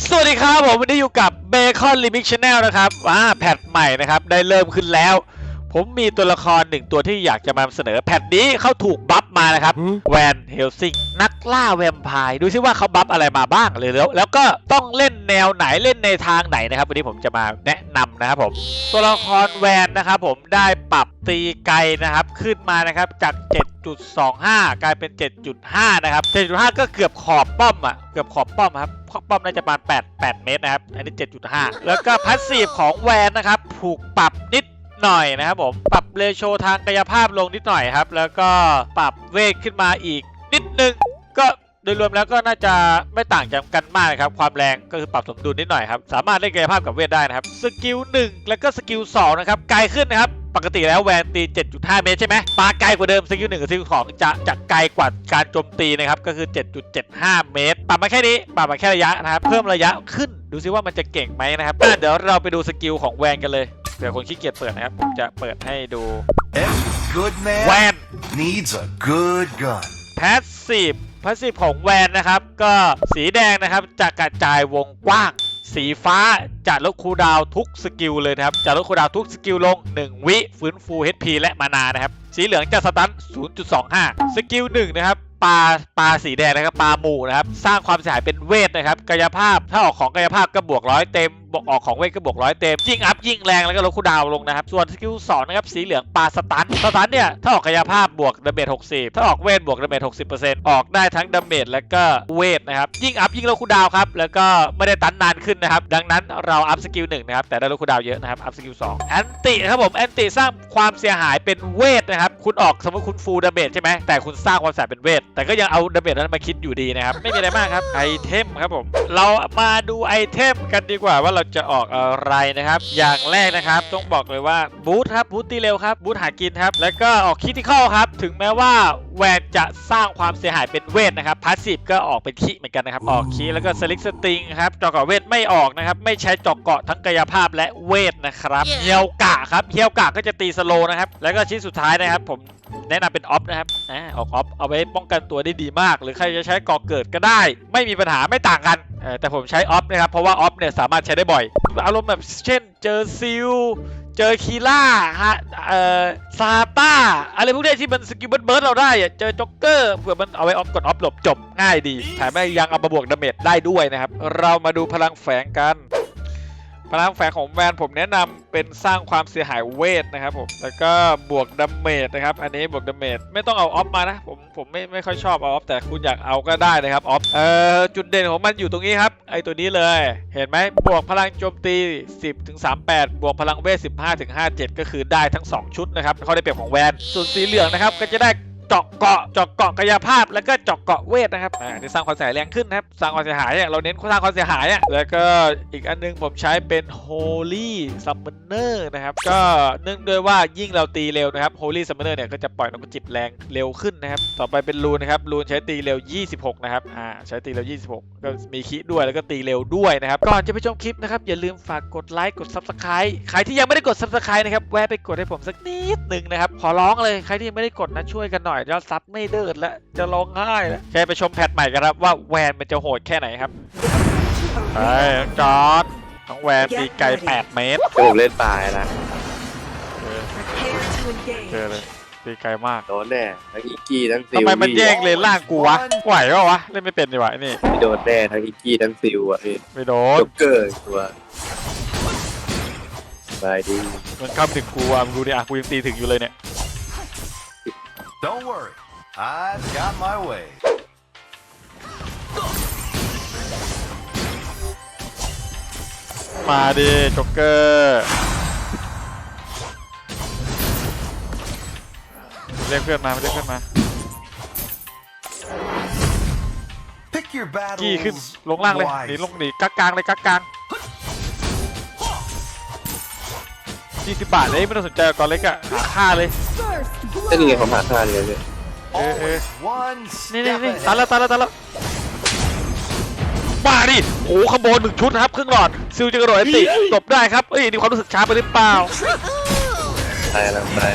สวัสดีครับผมวันนี้อยู่กับ Bacon Remix Channel นะครับอ่าแพทใหม่นะครับ ได้เริ่มขึ้นแล้ว ผมมีตัวละครหนึ่งตัวที่อยากจะมานำเสนอแพทนี้เขาถูกบัฟมานะครับ แวนเฮลซิงนักล่าแวมไพร์ดูซิว่าเขาบัฟอะไรมาบ้างเลยแล้ว แล้วก็ต้องเล่นแนวไหนเล่นในทางไหนนะครับ วันนี้ผมจะมาแนะนำนะครับผม ตัวละครแวนนะครับผมได้ปรับตีไกลนะครับขึ้นมานะครับจาก 7.25 กลายเป็น 7.5 นะครับ 7.5 ก็เกือบขอบป้อมอะเกือบขอบป้อมครับขอบป้อมน่าจะประมาณ8 8 เมตรนะครับ อันนี้ 7.5 แล้วก็พัสซีฟของแวนนะครับถูกปรับนิด หน่อยนะครับผม ปรับเรโชทางกายภาพลงนิดหน่อยครับ แล้วก็ปรับเวทขึ้นมาอีกนิดนึง ก็โดยรวมแล้วก็น่าจะไม่ต่างจากกันมากนะครับ ความแรงก็คือปรับสมดุลนิดหน่อยครับ สามารถเล่นกายภาพกับเวทได้นะครับ สกิล1แล้วก็สกิล2นะครับ ไกลขึ้นนะครับ ปกติแล้วแวนตี 7.5 เมตรใช่ไหมปาไกลกว่าเดิม สกิล1กับสกิล2จะจะไกลกว่าการโจมตีนะครับ ก็คือ 7.75 เมตร ปรับมาแค่นี้ ปรับมาแค่ระยะนะครับ เพิ่มระยะขึ้น ดูซิว่ามันจะเก่งไหมนะครับ เดี๋ยวเราไปดูสกิลของแวนกันเลย ผื่อคนขี้เกียจเปิดนะครับผมจะเปิดให้ดู Every good แว man น needs a good gun. พาสซีฟพาสซีฟของแวนนะครับ ก็สีแดงนะครับจะกระจายวงกว้าง สีฟ้าจะลดคูลดาวน์ทุกสกิลเลยนะครับ จะลดคูลดาวน์ทุกสกิลลง 1 วิฟื้นฟู HP และมานานะครับ สีเหลืองจะสตัน 0.25 สกิล1นะครับ ปลาปลาสีแดงนะครับปลาหมู่นะครับ สร้างความเสียหายเป็นเวทนะครับกายภาพถ้าออกของกายภาพก็บวกร้อยเต็มบวกออกของเวทก็บวกร้อยเต็มยิ่งอัพยิ่งแรงแล้วก็ลดคูดาวลงนะครับ ส่วนสกิล2นะครับสีเหลืองปลาสตันสตันเนี่ยถ้าออกกายภาพบวกดาเมจ60 ถ้าออกเวทบวกดาเมจ60%ออกได้ทั้งดาเมจและก็เวทนะครับยิ่งอัพยิ่งลดคูดาวครับแล้วก็ไม่ได้ตันนานขึ้นนะครับดังนั้นเราอัพสกิล1นะครับแต่ได้ลดคูดาวเยอะนะครับอัพสกิล2แอนติครับผมแอนติสร้างความเสียหายเป็นเวทนะครับคุณออกสมมติคุณฟูลดาเมจใช่ไหมแต่คุณสร้างความเสียหายเป็นเวทแต่ก็ยังเอาดาเมจนั้นมาคิดอยู่ดีนะครับ ไม่มีอะไรมากครับไอเทมครับผม เรามาดูไอเทมกันดีกว่าว่าเราจะออกอะไรนะครับ อย่างแรกนะครับต้องบอกเลยว่าบูทครับบูทตีเร็วครับบูทหากินครับ แล้วก็ออกคิติคอลครับ ถึงแม้ว่าแวนจะสร้างความเสียหายเป็นเวทนะครับพาสซีฟก็ออกเป็นคิเหมือนกันนะครับออกคิแล้วก็สลิกสติงครับจอกเกาะเวทไม่ออกนะครับไม่ใช้จอกเกาะทั้งกายภาพและเวทนะครับเฮียวกะครับเฮียวกะก็จะตีสโลว์นะครับแล้วก็ชิ้นสุดท้ายนะครับผม แนะนำเป็นออฟนะครับอ่าออกออฟเอาไว้ป้องกันตัวได้ดีมาก หรือใครจะใช้ก่อเกิดก็ได้ ไม่มีปัญหาไม่ต่างกันแต่ผมใช้ออฟนะครับ เพราะว่าออฟเนี่ยสามารถใช้ได้บ่อย อารมณ์แบบเช่นเจอซิลเจอคีล่าฮะเอ่อซาต้าอะไรพวกนี้ที่มันสกิลเบิร์ดเบิร์ดเราได้อะเจอจ็อกเกอร์เผื่อมันเอาไว้ออฟกดออฟหลบจบง่ายดีแถมยังเอามาบวกดาเมจได้ด้วยนะครับ เรามาดูพลังแฝงกัน พลังแฝงของแวนผมแนะนำเป็นสร้างความเสียหายเวทนะครับผมแล้วก็บวกดาเมจนะครับอันนี้บวกดาเมจไม่ต้องเอาออฟมานะผมผมไม่ไม่ค่อยชอบเอาออฟแต่คุณอยากเอาก็ได้นะครับออฟเอ่อจุดเด่นของมันอยู่ตรงนี้ครับไอตัวนี้เลย เห็นไหมบวกพลังโจมตี 10ถึง38 บวกพลังเวท15ถึง57 ก็คือได้ทั้ง 2 ชุดนะครับข้อได้เปรียบของแวนส่วนสีเหลืองนะครับก็จะได้ เจาะเกาะเจาะเกาะกายภาพ แล้วก็เจาะเกาะเวทนะครับอ่าที่สร้างความเสียหายแรงขึ้นนะครับสร้างความเสียหายเนี่ยเราเน้นสร้างความเสียหายอะแล้วก็อีกอันนึงผมใช้เป็น Holy Summoner นะครับก็เนื่องด้วยว่ายิ่งเราตีเร็วนะครับ Holy Summoner เนี่ยก็จะปล่อยนกกระจิบแรงเร็วขึ้นนะครับต่อไปเป็นรูนนะครับรูนใช้ตีเร็ว 26 นะครับอ่าใช้ตีเร็ว 26 ก็มีคิด้วยแล้วก็ตีเร็วด้วยนะครับก่อนจะไปชมคลิปนะครับอย่าลืมฝากกดไลค์กด Subscribe ใครที่ยังไม่ได้กด Subscribe นะครับแวะไปกดให้ผมสักนิดหนึ่งนะครับขอร้องเลยใครที่ยังไม่ได้กดนะช่วยกันหน่อยยอดซับไม่เดินแล้วจะร้องไห้แล้วแค่ไปชมแพทใหม่กันครับว่าแวนมันจะโหดแค่ไหนครับไปจอดทั้องแวนตีไกล 8 เมตรผมเล่นปลายนะเออ Prepare to เจอ engage. เลยตีไกลมากโดนแน่ทั้งอิกกี้ทั้งซิลทำไมมันแย่งเลนล่างกูวะไหวปะวะเล่นไม่เป็นดีวะไอ้นี่ไม่โดนแน่ทั้งอิกกี้ทั้งซิลอะพี่ไม่โดนจ็อกเกอร์อีกตัวบายดีมันเข้าถึงกูอะมึงดูดิอะกูยังตีถึงอยู่เลยเนี่ย Don't worry, I've got my way. มาดิจ็อกเกอร์เรียกเพื่อนมาเรียกเพื่อนมา Pick your กี้ขึ้น battles ลงล่างเลยหนีล wisely. งหนีกักกลางเลยกักกลางยี่สิบบาทเลยไม่ต้องสนใจก่อนเล็กอะหาค่าเลย First ก็นี่ไง blood. ผมหาท่าเลยพี่ Always one นี่นี่ step นี่ ahead. ตันแล้วตันแล้วตันแล้วมาดิโอ้ขโมยหนึ่งชุดครับ ครึ่งหลอดซิลจะกระโดดไอติตบได้ครับเอ้ยนี่ความรู้สึกช้าไปหรือเปล่าตายแล้วตาย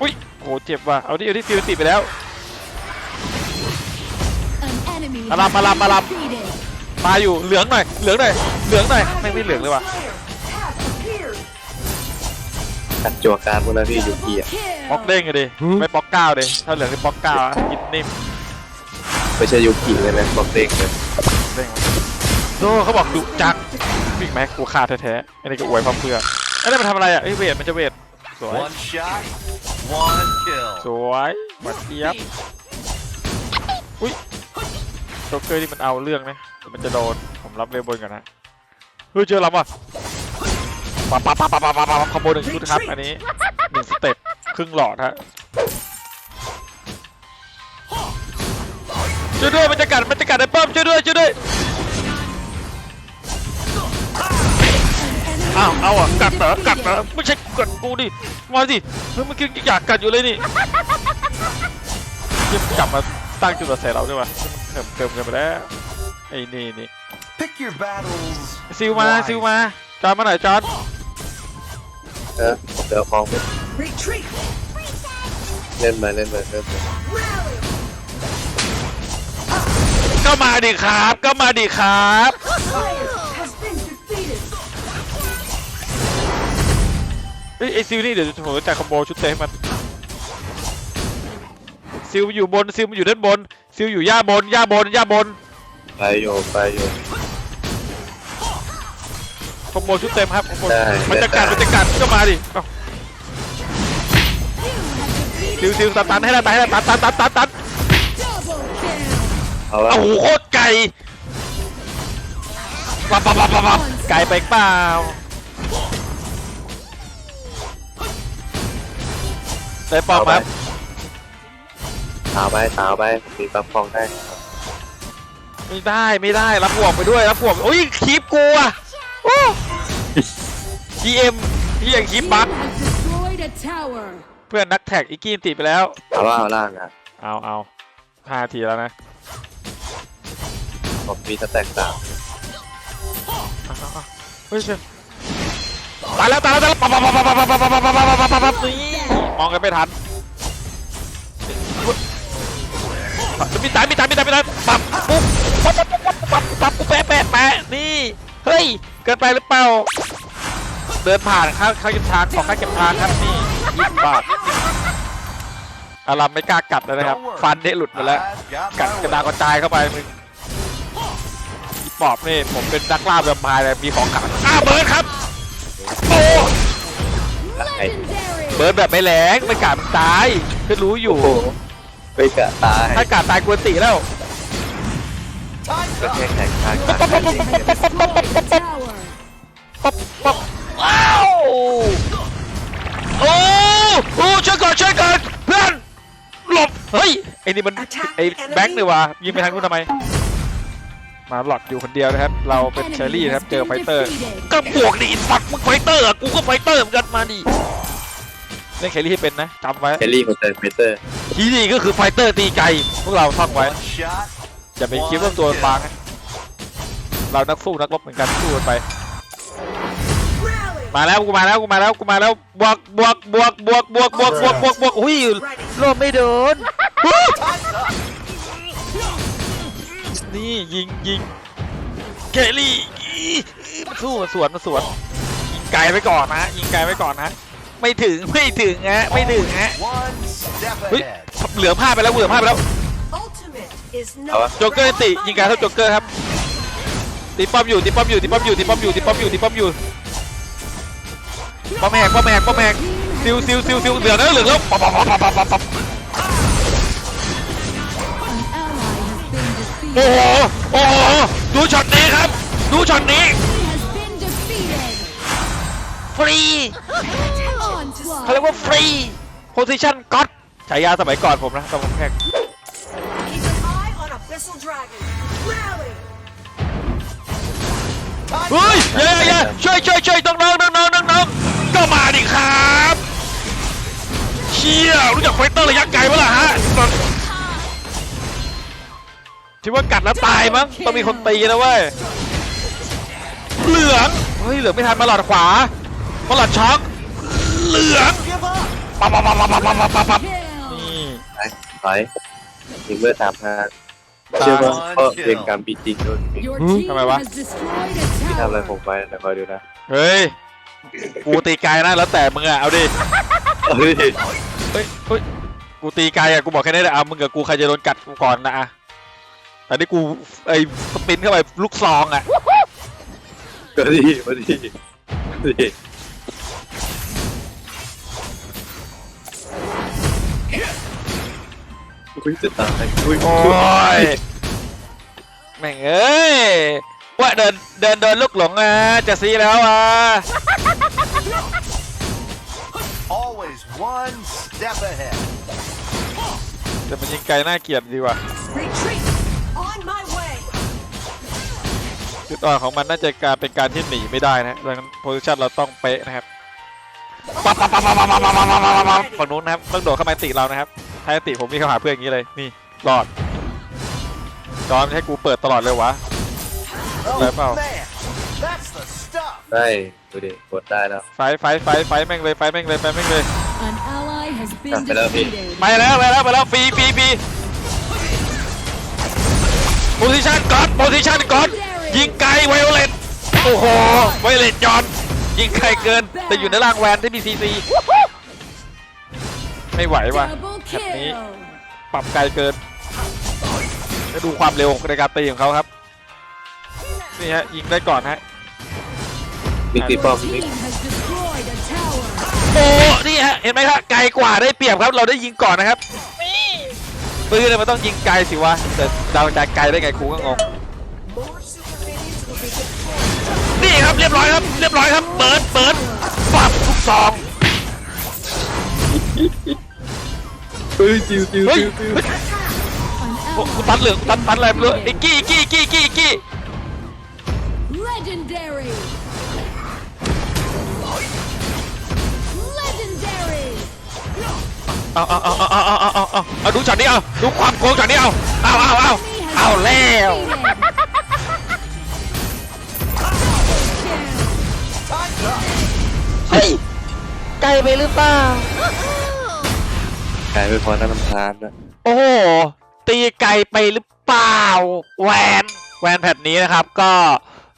อุ้ยโหเจ็บว่ะเอาดิเอาดิซิลติไปแล้ว An enemy enemy Alam, has alam, been alam. defeated. มาอยู่เหลืองหน่อยเหลืองหน่อยเหลืองหน่อยไม่ไม่เหลืองเลยว่ะ กัดจั่วการพวกนั้นพี่ยูกิอะป๊อก Kill. เด้งเลยดิ ไม่ป๊อกเก้าเลยถ้าเหลืองที่ป๊อกเก้าอะกินนิ่มไม่ใช่ยูกิเลยนะบอกเด้งเลยเด้งโอ้เขาบอกดุจังวิ่งแม็กกูฆ่าแท้ๆอันนี้ก็อวยพร้อมเพื่อไอ้นี่มันทำอะไรอะไอ้ยเวทมันจะเวทสวย One shot, one kill. สวยหวานเจี๊ยบอุ้ยโจ๊กเกอร์ที่มันเอาเรื่องนะเดี๋ยวมันจะโดน ผมรับเร็วบนก่อนนะเฮ้ยเจอลำอะ ปั๊บปั๊บปั๊บปั๊บปั๊บปั๊บขโมยหนึ่งชุดครับ อันนี้หนึ่งสเต็ปครึ่งหลอดฮะช่วยด้วยมันจะกัดมันจะกัดไอ้ป้อมช่วยด้วยช่วยด้วยอ้าวเอาอะกัดเหรอกัดเหรอไม่ใช่กัดกูดิมาสิเฮ้ยมื่อกี้อยากกัดอยู่เลยนี่ยี่ยมจับมาตั้งจุดใส่เราด้วยวะเติมเติมกันไปแล้วไอ้นี่นี่ซิลมาซิลมาจอนมาหน่อยจอน เออเดี๋ยวของ Retreat. เล่นมาเล่นมาเล่นมา Rally. ก็มาดิครับ ก็มาดิครับ Slayer has been defeated. เฮ้ยไอซิลนี่เดี๋ยวผมจะจ่ายคอมโบชุดเต็มให้มันซิลอยู่บนซิลมันอยู่ด้านบนซิลอยู่ย่าบนย่าบนย่าบนไปโยไปโยค อมโบชุดเต็มครับคอมโบได้ มันจะกัดได้มันจะกัดก็มาดิเอ้า You have ซิล defeated ซิลตันตันให้ได้ตันให้ได้ตันตันตันตันตัน double kill. เอาละโอ้โหโคตรไก่ปับปับปับปับปับไก่ไปเปล่าได้ปอมครับสาวไปสาวไปมีปั๊มฟองได้ไม่ได้ไม่ได้รับห่วงไปด้วยรับห่วงโอ้ยคลิปกูอะ โอ้ GM ที่ยังคลิปบัก Has destroyed a tower. เพื่อนนักแท็กอีกกี้ติดไปแล้ว เอาว่าเอาล่างอะเอาเอาห้าทีแล้วนะผมมีสแต็กสามเอาเอาเอาเฮ้ยเชี่ยตายแล้วตายแล้วตายแล้วปั๊บปั๊บปั๊บปั๊บปั๊บปั๊บปั๊บปั๊บปั๊บปั๊บปั๊บปั๊บนี่มองกันไม่ทันมีตายมีตายมีตายมีตายปั๊บปุ๊บปั๊บปั๊บปั๊บปั๊บปั๊บปุ๊บแปะแปะแปะนี่เฮ้ย เกินไปหรือเปล่า เดินผ่านค่าค่าเก็บทางของค่าเก็บทางครับนี่ยี่สิบบาทอารัมไม่กล้ากัดเลยนะครับ ฟันเนี่ยหลุดมาแล้ว I've got กัด my กระดาษ way. กระจายเข้าไปมึงอีปอบนี่ผมเป็นนักล่าแวมไพร์เลยมีของขังอ้าวเบิร์ดครับโอ้ไอ้ Legendary. เบิร์ดแบบไม่แรงไม่กัดมันตายก็รู้อยู่โอ้โหไปกะตายถ้ากัดตายกวนตีแล้วก็แค่แข่งขัน ป๊บป๊บว้าวโอ้โอ้ช่วยก่อนช่วยก่อนเพื่อนหลบเฮ้ยไอ้นี่มันไอ้แบ็คนี่วะยิงไปทางนู้นทำไม มาหลอดอยู่คนเดียวนะครับ เราเป็นเชอรี่นะครับเจอไฟเตอร์ ก็บวกดิไอ้สัตว์มึงไฟเตอร์อะกูก็ไฟเตอร์เหมือนกันมาดิเล่นแครี่ให้เป็นนะจำไว้แคลรี่ของเซนเมเตอร์ทีนี่ก็คือไฟเตอร์ตีไกลพวกเราท่องไว้ One shot, อย่าไปคิดว่าตัวบางนะเรานักสู้นักรบเหมือนกันสู้กันไป Rally. มาแล้วกูมาแล้วกูมาแล้วกูมาแล้วบวกบวกบวกบวกบวกบวกบวกบวกบวกอุ้ยโลมไม่โดนนี่ยิงยิงแครี่มันสู้มันสวนมันสวนยิงไกลไปก่อนนะยิงไกลไปก่อนนะไม่ถึงไม่ถึงฮะไม่ถึงฮะเฮ้ยเหลือผ้าไปแล้วเหลือผ้าไปแล้ว Ultimate is เอาวะ not โจ๊กเกอร์ติยิงไกลเท่าโจ๊กเกอร์ครับตีป้อมอยู่ตีป้อมอยู่ตีป้อมอยู่ตีป้อมอยู่ตีป้อมอยู่ตีป้อมอยู่ ป้อมแหกป้อมแหกป้อมแหกซิวซิวซิวซิวเหลือแล้วเหลือแล้วปั๊บปั๊บปั๊บปั๊บปั๊บปั๊บโอ้โหโอ้โหดูช็อตนี้ครับ ดูช็อตนี้ฟรีเขาเรียกว่าฟรีโพซิชั่นก็อดฉายาสมัยก่อนผมนะตอนผมแข่งเฮ้ยเย้เย้ช่วยช่วยช่วยน้องน้องน้ เชี่ยรู้จักไฟเตอร์ระยะไกลปะล่ะฮะที่ว่ากัดแล้วตายมั้งต้องมีคนตีนะเว้ยเหลืองเฮ้ยเหลืองไม่ทันมาหลอดขวามาหลอดช็อกเหลือง Give up. ปั๊บปั๊บปั๊บปั๊บปั๊บปั๊บปั๊บ Kill. นี่ไปถอยยิงเบอร์สามพันเชื่อว่า One ก็เป็น kill. การบีจริงด้วย Your Hmm? team Am I wa? has destroyed a ที่ทำอะไร tower. ผมไปแต่คอยดูนะเฮ้ยกูตีไกลนะแล้วแต่มึงอะเอาดิ เฮ้ยเฮ้ยเฮ้ยกูตีไกลอะกูบอกแค่นี้แหละเอามึงกับกูใครจะโดนกัดกูก่อนนะอะแต่นี่กูไอ้สปินเข้าไปลูกซองอะก็ดีก็ดีดีอุ้ยจะตายอุ้ยโอ้ยแม่งเอ้ยว่าเดินเดินเดินลูกหลงอะจะซีแล้วอะ Always one step ahead. แต่มันยิงไกลน่าเกลียดดีว่ะ Retreat! On my way! จุดอ่อนของมันน่าจะการเป็นการที่หนีไม่ได้นะดังนั้นโพซิชันเราต้องเป๊ะนะครับปั๊บปั๊บปั๊บปั๊บปั๊บปั๊บปั๊บปั๊บปั๊บปั๊บปั๊บฝั่งนู้นนะครับต้องโดดเข้ามาติเรานะครับถ้าติผมมีเข้าหาเพื่อนอย่างนี้เลยนี่รอดจอนให้กูเปิดตลอดเลยวะ Oh, Left out. man. That's the stuff. ได้ดูดิกดได้แล้ว ไฟไฟไฟไฟแม่งเลยไฟแม่งเลยไฟแม่งเลย An ally has been Ah, hello, Pete. defeated. ไปแล้วไปแล้วไปแล้วฟรีฟรีฟรีโพซิชันก่อนโพซิชันก่อนยิงไกลไวโอเลตโอ้โหไวโอเลตจอนยิงไกลเกิน แต่อยู่ในร่างแวนที่มีซีซีไม่ไหวว่ะ Double แบบนี้ kill. ปรับไกลเกินแล้วดูความเร็วในการตีของเขาครับ นี่ฮะยิงได้ก่อนฮะมิกตีป้อ Your มมิก team has destroyed a tower. โอ้นี่ฮะเห็นไหมครับไกลกว่าได้เปรียบครับ เราได้ยิงก่อนนะครับนี่ปืนเนี่ยมันต้องยิงไกลสิวะแต่เราจะไกลได้ไงครูก็งง More super minions will be deployed. นี่ครับเรียบร้อยครับ เรียบร้อยครับเปิดเปิดปับทุกซองเฮ้ยจิวจิวเฮ้ยจิวจิวเฮ้ย An โอ้ ally กูตันเหลืองตันตันอะไรไม่รู้ไอ้กี้ไอ้กี้ไอ้กี้ไอ้กี้ไอ้กี้ legendary. Legendary. เอาเอาเอาเอาเอาเอาเอาเอาเอาดูช็อตนี้เอาดูความโกงช็อตนี้เอาเอาเอาเอาเอาแล้วเฮ้ยไกลไปหรือเปล่า กลายเป็นพอน้ำทานนะโอ้โห ตีไกลไปหรือเปล่าแวนแวนแพทนี้นะครับก็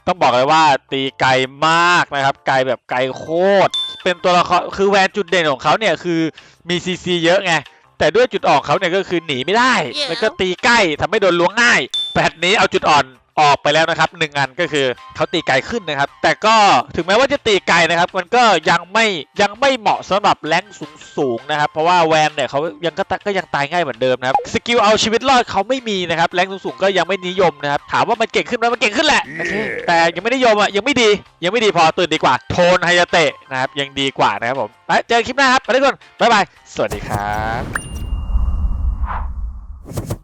ต้องบอกเลยว่าตีไกลมากนะครับ ไกลแบบไกลโคตร เป็นตัวละครคือแวนจุดเด่นของเขาเนี่ยคือมีซีซีเยอะไง แต่ด้วยจุดอ่อนเขาเนี่ยก็คือหนีไม่ได้ แล้วก็ตีใกล้ทำให้โดนล้วงง่ายแพทนี้เอาจุดอ่อน ออกไปแล้วนะครับหนึ่งอันก็คือเขาตีไกลขึ้นนะครับ แต่ก็ถึงแม้ว่าจะตีไกลนะครับ มันก็ยังไม่ยังไม่เหมาะสำหรับแรงสูงสูงๆนะครับ เพราะว่าแวนเนี่ยเขายังก็ตก็ยังตายง่ายเหมือนเดิมนะครับสกิลเอาชีวิตรอดเขาไม่มีนะครับแรงสูงสูงๆก็ยังไม่นิยมนะครับถามว่ามันเก่งขึ้นไหมมันเก่งขึ้นแหละโอเคแต่ยังไม่นิยมอะยังไม่ดี ยังไม่ดีพอตื่นดีกว่า โทนไฮยาเตะนะครับยังดีกว่านะครับผมไปเจอกันคลิปหน้าครับไปทุกคนบ๊ายบายสวัสดีครับ